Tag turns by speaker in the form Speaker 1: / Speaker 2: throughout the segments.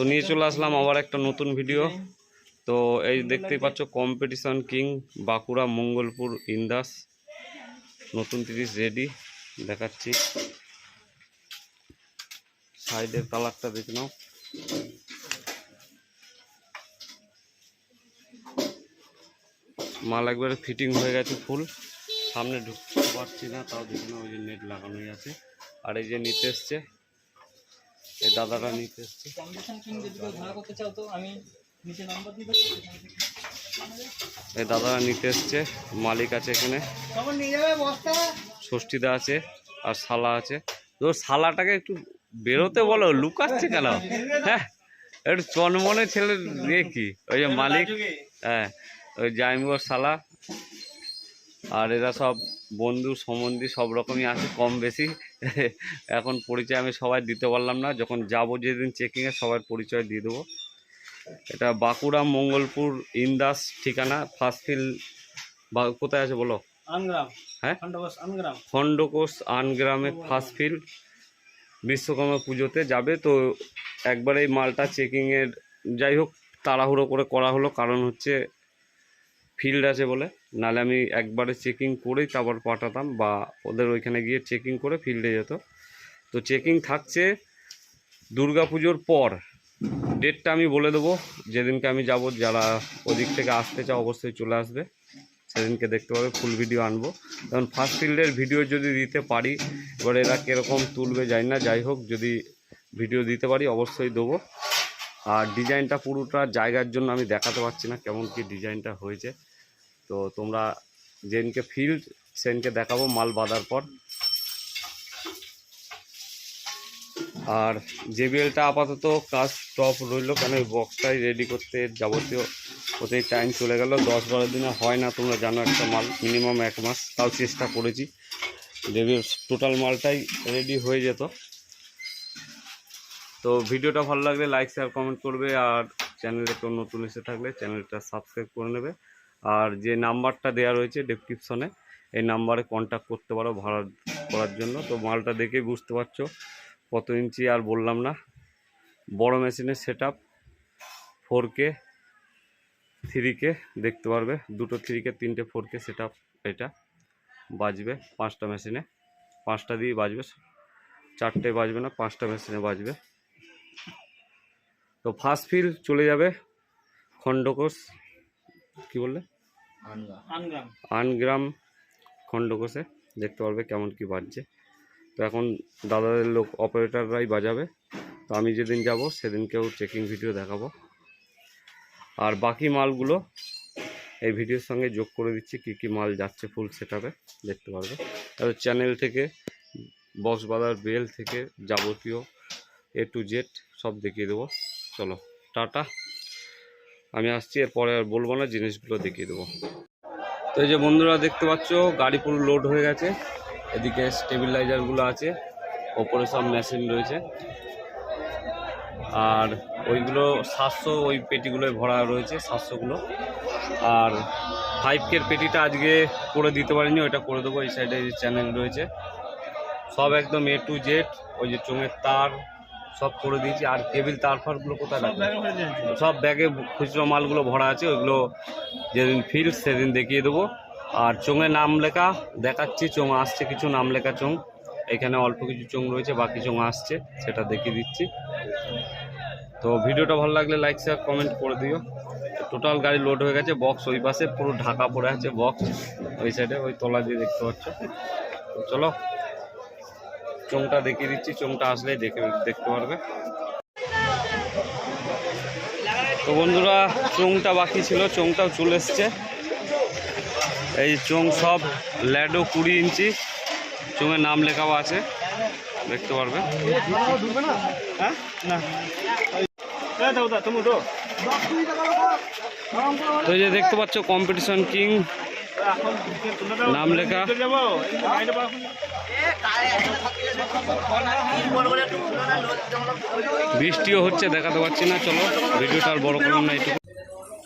Speaker 1: তো নিয়ে চলে আসলাম আবার একটা নতুন ভিডিও তো এই দেখতেই পাচ্ছ কম্পিটিশন কিং বাঁকুড়া, মঙ্গলপুর, ইন্দাস, নতুন তিরিশ রেডি দেখাচ্ছি। সাইডের কালারটা দেখে নাও। মাল একবারে ফিটিং হয়ে গেছে ফুল সামনে ঢুকতে পারছি না, তাও দেখে নাও, ওই যে নেট লাগানোই আছে। আর এই যে নিতে এসছে এই দাদাটা নিতে এসছে। এই দাদারা নিতে এসছে মালিক আছে এখানে। ষষ্ঠীদা আছে আর শালা আছে। তো শালাটাকে একটু বেরোতে বলো লুকাচ্ছে কেন? হ্যাঁ একটু চনমনে ছেলে দিয়ে কি? ওই যে মালিক হ্যাঁ ওই জাইমুর শালা আর এরা সব বন্ধু সম্বন্ধী সব রকমই আছে কম বেশি। এখন পরিচয় আমি সবাই দিতে পারলাম না। যখন যাব যেদিন চেকিংয়ে সবার পরিচয় দিয়ে দেবো। এটা বাঁকুড়া মঙ্গলপুর ইন্দাস ঠিকানা ফার্স্ট ফিল বা কোথায় আছে বলো?
Speaker 2: আনগ্রাম।
Speaker 1: হ্যাঁ? খণ্ডকোষ আনগ্রামে। ফার্স্ট ফিল বিশ্বকর্মা পুজোতে যাবে তো একবার এই মালটা চেকিংয়ের যাই হোক তাড়াহুড়ো করে করা হলো। কারণ হচ্ছে ফিল্ড আছে বলে। নাহলে আমি একবারে চেকিং করেই তারপর পাঠাতাম বা ওদের ওইখানে গিয়ে চেকিং করে ফিল্ডে যেত। তো চেকিং থাকছে দুর্গাপুজোর পর। ডেটটা আমি বলে দেবো। যেদিনকে আমি যাব, যারা ওদিক থেকে আসতে চাও, অবশ্যই চলে আসবে। সেদিনকে দেখতে পাবে ফুল ভিডিও আনব। কারণ ফার্স্ট ফিল্ডের ভিডিও যদি দিতে পারি, এবার এরা কীরকম তুলবে যাই না। যাই হোক, যদি ভিডিও দিতে পারি, অবশ্যই দেবো। আর ডিজাইনটা পুরোটা জায়গার জন্য আমি দেখাতে পারছি না, কেমন কি ডিজাইনটা হয়েছে। তো তোমরা যেদিনকে ফিল্ড সেদিনকে দেখাবো মাল বাঁধার পর। আর জেবিএলটা আপাতত কাজ স্টপ রইল, কেন ওই বক্সটাই রেডি করতে যাবতীয় ওতেই টাইম চলে গেল। দশ বারো দিনে হয় না, তোমরা জানো একটা মাল মিনিমাম এক মাস। তাও চেষ্টা করেছি। জেবিএল টোটাল মালটাই রেডি হয়ে যেত। তো ভিডিওটা ভালো লাগলে লাইক শেয়ার কমেন্ট করবে। আর চ্যানেলে কেউ নতুন এসে থাকলে চ্যানেলটা সাবস্ক্রাইব করে নেবে। আর যে নাম্বারটা দেওয়া রয়েছে ডেসক্রিপশনে এই নাম্বারে কন্ট্যাক্ট করতে পারো ভাড়া করার জন্য। তো মালটা দেখেই বুঝতে পারছ, কত ইঞ্চি আর বললাম না। বড় মেশিনের set up four K three K দেখতে পারবে। দুটো থ্রি কে তিনটে ফোর কে সেট আপ এটা বাজবে পাঁচটা মেশিনে পাঁচটা দিয়ে বাজবে, চারটে বাজবে না, পাঁচটা মেশিনে বাজবে। তো ফার্স্ট ফিল চলে যাবে খণ্ডকোষ কি বললে?
Speaker 2: আনগ্রাম।
Speaker 1: আনগ্রাম। খণ্ডকোষে দেখতে পারবে কেমন কি বাজছে। তো এখন দাদাদের লোক অপারেটররাই বাজাবে। তো আমি যেদিন যাব সেদিনকেও চেকিং ভিডিও দেখাবো। আর বাকি মালগুলো এই ভিডিওর সঙ্গে যোগ করে দিচ্ছি কি কি মাল যাচ্ছে ফুল সেটাপে দেখতে পারবে। আর চ্যানেল থেকে বক্স বাজার বেল থেকে যাবতীয় এ টু জেড সব দেখিয়ে দেবো। চলো টাটা। আমি আসছি, এরপরে আর বলব না, জিনিসগুলো দেখিয়ে দেবো। তো এই যে বন্ধুরা দেখতে পাচ্ছ, গাড়ি পুরো লোড হয়ে গেছে। এদিকে স্টেবিলাইজারগুলো আছে, ওপরে সব মেশিন রয়েছে। আর ওইগুলো সাতশো, ওই পেটিগুলোয় ভরা রয়েছে, সাতশোগুলো। আর ফাইভ কের পেটিটা আজকে করে দিতে পারিনি, ওইটা করে দেবো, এই সাইডে যে চ্যানেল রয়েছে। সব একদম এ টু জেড ওই যে চোঙের তার সব করে দিয়েছি। আর কেবিল তার ফারগুলো কোথায় রাখব? সব ব্যাগে খুচরো মালগুলো ভরা আছে, ওইগুলো যেদিন ফিল সেদিন দেখিয়ে দেবো। আর চোঙে নাম লেখা দেখাচ্ছি, চোঙ আসছে কিছু, নাম লেখা চোঙ। এখানে অল্প কিছু চোঙ রয়েছে, বাকি চোঙ আসছে, সেটা দেখিয়ে দিচ্ছি। তো ভিডিওটা ভালো লাগলে লাইক শেয়ার কমেন্ট করে দিও। টোটাল গাড়ি লোড হয়ে গেছে বক্স ওই পাশে, পুরো ঢাকা পড়ে আছে বক্স ওই সাইডে ওই তলা দিয়ে দেখতে পাচ্ছ। চলো। চোঙটা দেখিয়ে দিচ্ছি, চোঙটা আসলেই দেখে দেখতে পারবে। তো বন্ধুরা, চোঙটা বাকি ছিল, চোঙটাও চলে এসছে। এই চোঙ সব ল্যাডো কুড়ি ইঞ্চি, চোঙের নাম লেখাও আছে, দেখতে পারবে।
Speaker 2: তো
Speaker 1: যে দেখতে পাচ্ছ কম্পিটিশন কিং নাম লেখা। বৃষ্টিও হচ্ছে, দেখাতে পাচ্ছি না, চলো। ভিডিওটা আর বড় করলাম না এইটুকু।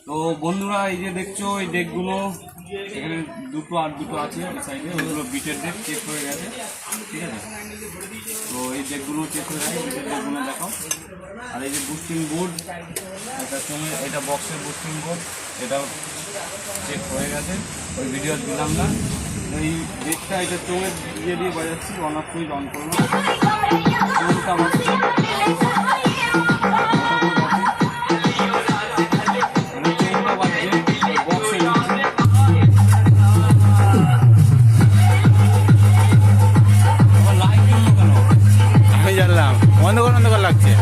Speaker 1: তো বন্ধুরা, এই যে দেখছ, এই ডেকগুলো, এখানে দুটো আর দুটো আছে সাইডে ওইগুলো বিটের ডেক চেক হয়ে গেছে, ঠিক আছে? তো এই ডেকগুলো চেক হয়ে গেছে নিচের ডেকগুলো দেখো আর এই যে বুস্টিং বোর্ড এটা তুমি এটা বক্সের বুস্টিং বোর্ড এটাও চেক হয়ে গেছে। ওই ভিডিও দিলাম না। এই ডেকটা এটা চোঙের দিয়ে দিয়ে বাজাচ্ছি অন অফ সুইচ অন করলাম। চোঙটা বাজছে মানে চোঙটা বাজছে বক্সের নিচে আবার লাইট জন্য কেন
Speaker 3: আমি জানলাম অন্ধকার অন্ধকার লাগছে।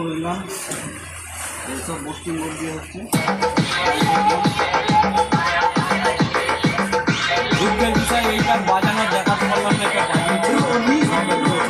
Speaker 1: করে দিলাম। এইসব বোর্ড দিয়ে হচ্ছে। দুঃখের বিষয় এইটা বাজানো দেখাতে পারলাম না এটা বাজিয়েছি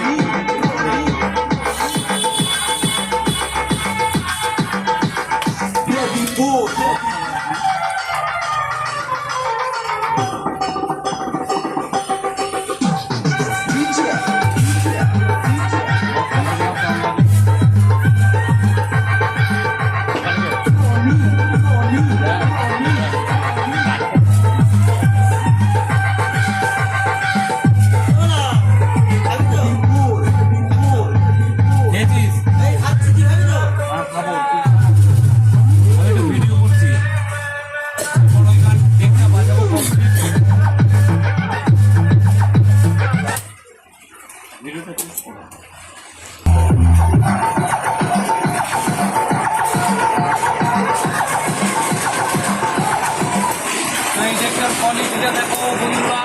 Speaker 1: কোয়ালিটিটা দেখো বন্ধুরা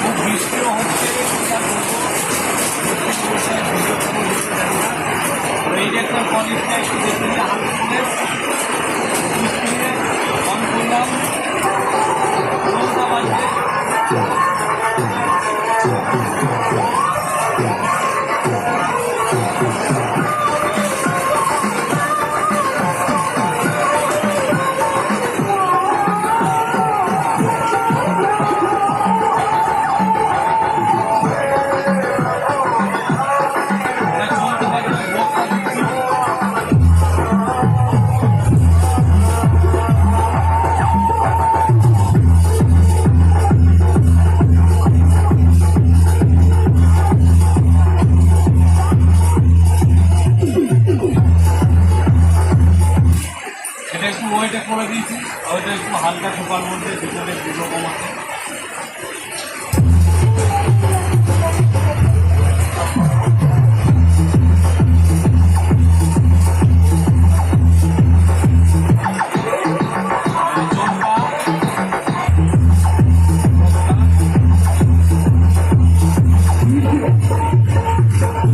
Speaker 1: খুব বৃষ্টিও হচ্ছে এই যে একটা কোয়ালিটিটা একটু দেখে হাত বৃষ্টিতে অন করলাম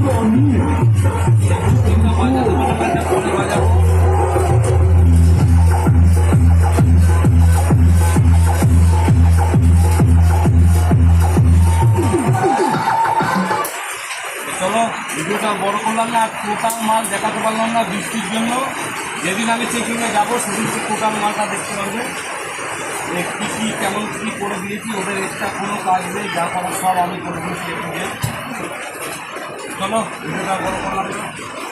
Speaker 1: চলো, ভিডিওটা বড় করলাম না আর টোটাল মাল দেখাতে পারলাম না বৃষ্টির জন্য। যেদিন আমি চেকিংয়ে যাব, সেদিন টোটাল মালটা দেখতে পারবে। কী কী, কেমন কী করে দিয়েছি, ওদের এক্সট্রা কোনো কাজ নেই, যা করার সব আমি করে দিয়েছি চলো ভিডিওটা বড় করলাম